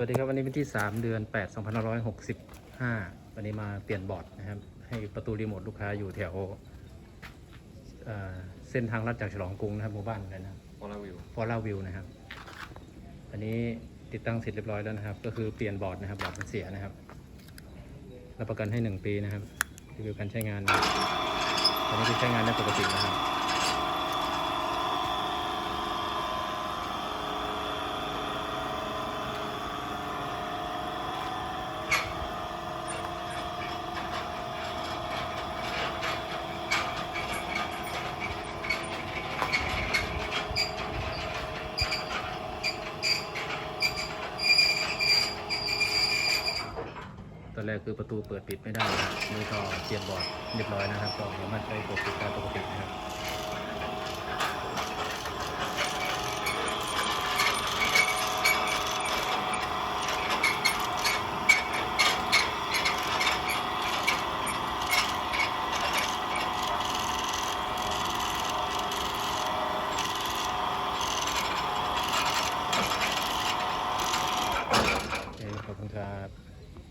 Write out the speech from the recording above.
วัสดีครับวันนี้เป็นที่ 3 เดือน 8 2565 วันนี้มาเปลี่ยนบอร์ดนะครับ ให้ประตูรีโมทลูกค้าอยู่แถวเอ่อเส้นทางลัดจากฉลองกรุงนะครับหมู่บ้านเลยนะฟอลวิวฟอร์ลาวิวนะครับ อันนี้ติดตั้งเสร็จเรียบร้อยแล้วนะครับ ก็คือเปลี่ยนบอร์ดนะครับบอร์ดมันเสียนะครับรับประกันให้ 1 ปีนะครับรีวิวการใช้งานนะตอนนี้คือใช้งานได้ปกตินะครับ อนแรกคือประตูเปิดปิดไม่ได้นะครับนี่ก็เปลี่ยนบอร์ดเรียบร้อยนะครับ ก็สามารถใช้กดปิดได้ปกตินะครับขอบคุณครับ